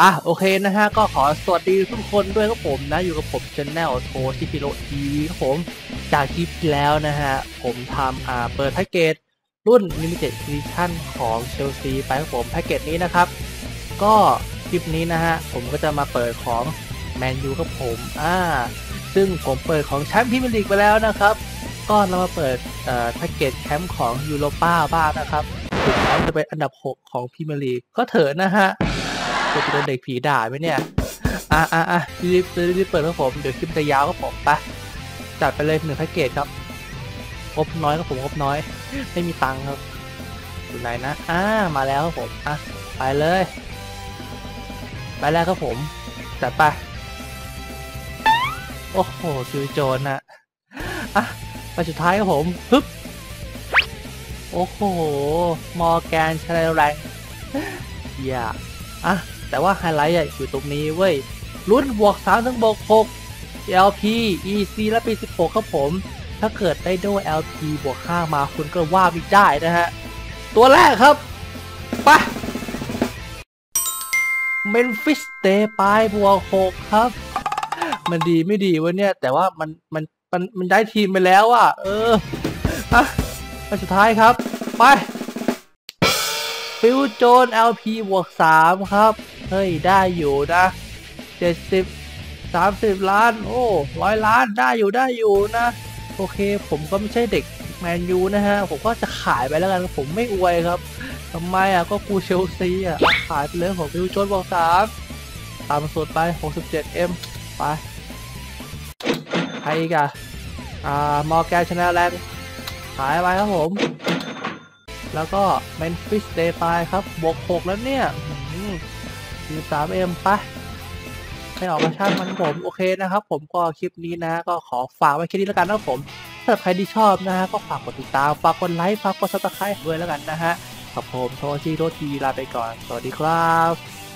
อะโอเคนะฮะก็ขอสวัสดีทุกคนด้วยครับผมนะอยู่กับผมชแนลโทชิพิโรทีวีครับผมจากคลิปที่แล้วนะฮะผมทำอ่าเปิดแพ็กเกจรุ่น Limited Edition ของเชลซีไปครับผมแพ็กเกจนี้นะครับ ก็คลิปนี้นะฮะผมก็จะมาเปิดของแมนยูครับผมอ่าซึ่งผมเปิดของแชมป์พรีเมียร์ลีกไปแล้วนะครับก็เรามาเปิดอ่แพ็กเกจแชมป์ของยูโรป้าบ้างนะครับถึงแม้จะเป็นอันดับ 6 ของพรีเมียร์ลีกก็เถอะนะฮะ จะโดนเด็กผีด่าไหมเนี่ย อะอะอะรีบรีบเปิดครับผม เดี๋ยวคลิปจะยาวครับผมไปจัดไปเลยหนึ่งแพ็กเกจครับงบน้อยครับผมงบน้อย ไม่มีตังค์ครับอยู่ไหนนะ อ่า มาแล้วครับผม อะ ไปเลย ไปแล้วครับผม จัดไป โอ้โหคิวโจนนะอะ ไปสุดท้ายครับผมฮึบโอ้โห มอแกนชาแรงอย่าอะ แต่ว่าไฮไลท์อะอยู่ตรงนี้เว้ยรุ่นบวก3ถึงบวก6 LP EC และปี 16 ครับผม ถ้าเกิดได้ด้วย LP บวก5มาคุณก็ว่าไม่ได้นะฮะ ตัวแรกครับไปเมนฟิสเตปายบวก6ครับ มันดีไม่ดีวะเนี่ย แต่ว่ามันมันมันมันได้ทีมไปแล้วอะเอออะสุดท้ายครับ ไป ฟิวโจน LP บวก3ครับ เฮ้ย ได้อยู่นะ 70 30 ล้าน โอ้ร้อยล้านได้อยู่ได้อยู่นะ โอเค ผมก็ไม่ใช่เด็กแมนยูนะฮะ ผมก็จะขายไปแล้วกัน ผมไม่อวยครับทำไมอะ ก็กูเชลซีอะ ขายไปเลยของฟิวโจนบวก3ตามสุดไป 67M ไปใครอีกอะอ่ามอแกชนะแลนด์ขายไปครับผม แล้วก็เมนฟิสเดย์ไปครับ บวก 6 แล้วเนี่ยคือสามเอ็มปะไม่ออกมาช่างมันผมโอเคนะครับ ผมก็คลิปนี้นะ ก็ขอฝากไว้แค่นี้แล้วกันนะครับผมถ้าใครที่ชอบนะฮะก็ฝากกดติดตาม ฝากกดไลค์ ฝากกดซับสไครต์ด้วยแล้วกันนะฮะขอบผมโทชิโรทีลาไปก่อน สวัสดีครับ